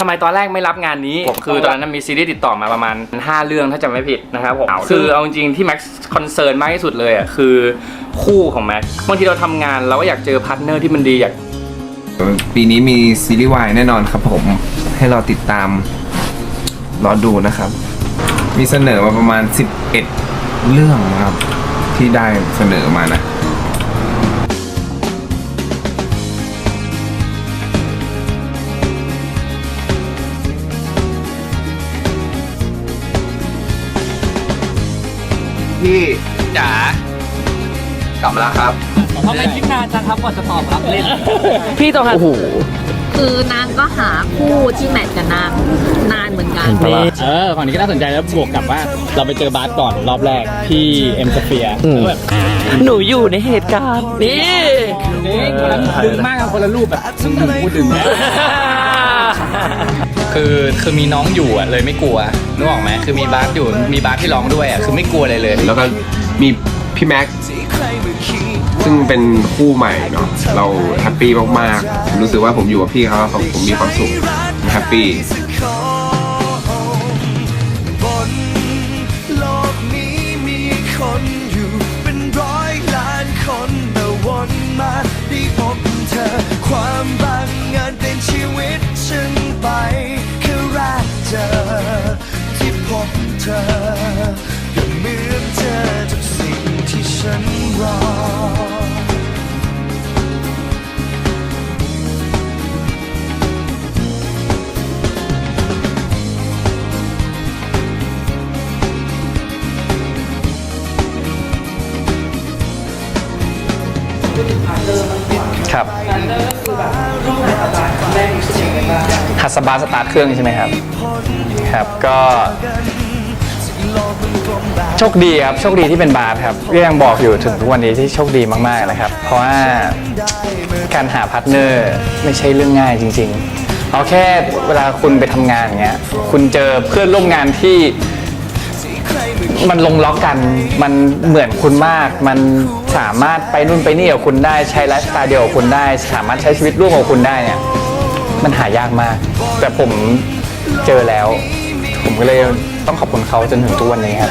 ทำไมตอนแรกไม่รับงานนี้ คือตอนนั้นมีซีรีส์ติดต่อมาประมาณ 5 เรื่องถ้าจำไม่ผิดนะครับผมคือเอาจริงๆที่แม็กซ์คอนเซิร์นมากที่สุดเลยอะคือคู่ของแม็กซ์บางทีเราทำงานเราก็อยากเจอพาร์ทเนอร์ที่มันดีอยากปีนี้มีซีรีส์วายแน่นอนครับผมให้เราติดตามรอดูนะครับ มีเสนอมาประมาณ 11 เรื่องนะครับ ที่ได้เสนอมานะ พี่จ๋ากลับมาแล้วครับทำไมคิดนานจังครับก่อนจะตอบรับเล่น พี่ต้องการคือนางก็หาคู่ที่แมทกับนางนานเหมือนกันนี่เออฝั่งนี้ก็น่าสนใจแล้วบวกกับว่า เราไปเจอบาสก่อนรอบแรกที่เอ็มสเฟียแล้วแบบหนูอยู่ในเหตุการณ์นี่เด้งคนละดึงมากกันคนละรูปแบบดึงดึงพูดดึงนะ คือคือมีน้องอยู่อะเลยไม่กลัวนึกออกไหมคือมีบาสอยู่มีบาสที่ร้องด้วยอะคือไม่กลัวอะไรเลย แล้วก็มีพี่แม็กซ์ซึ่งเป็นคู่ใหม่เนาะเราแฮปปี้มากๆ รู้สึกว่าผมอยู่กับพี่เขาผมผมมีความสุขแฮปปี้บนโลกนี้มีคนอยู่เป็นร้อยล้านคนแต่วนมาได้พบเธอความ ครับฮัสบาสตาร์ทเครื่องใช่ไหมครับครับก็โชคดีครับโชคดีที่เป็นบาสครับก็ยังบอกอยู่ถึงทุกวันนี้ที่โชคดีมากๆนะครับ เพราะว่าการหาพาร์ทเนอร์ไม่ใช่เรื่องง่ายจริง ๆ เอาแค่เวลาคุณไปทำงานเงี้ยคุณเจอเพื่อนร่วมงานที่ มันลงล็อกกัน มันเหมือนคุณมาก มันสามารถไปนู่นไปนี่กับคุณได้ ใช้ไลฟ์สไตล์เดียวกับคุณได้ สามารถใช้ชีวิตร่วมกับคุณได้เนี่ย มันหายากมาก แต่ผมเจอแล้ว ผมก็เลยต้องขอบคุณเขาจนถึงทุกวันนี้ครับ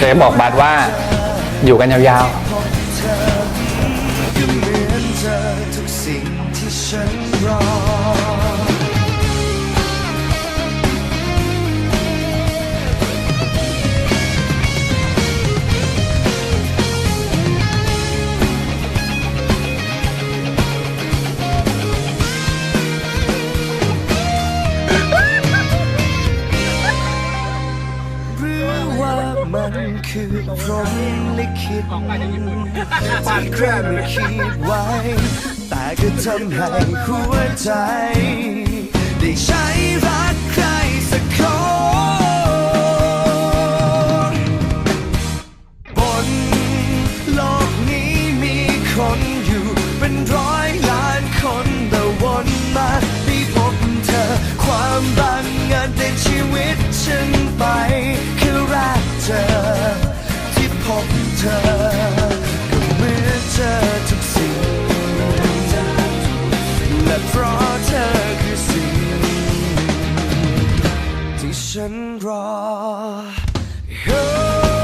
จะบอกบาสว่าอยู่กันยาวๆ มันคือพรหมลิขิตที่ใครไม่คิดไว้ แต่ก็ทำให้หัวใจ ได้ใช้รักใครสักคนบนโลกนี้มีคนอยู่เป็นร้อยล้านคนแต่วนมา and draw. Oh.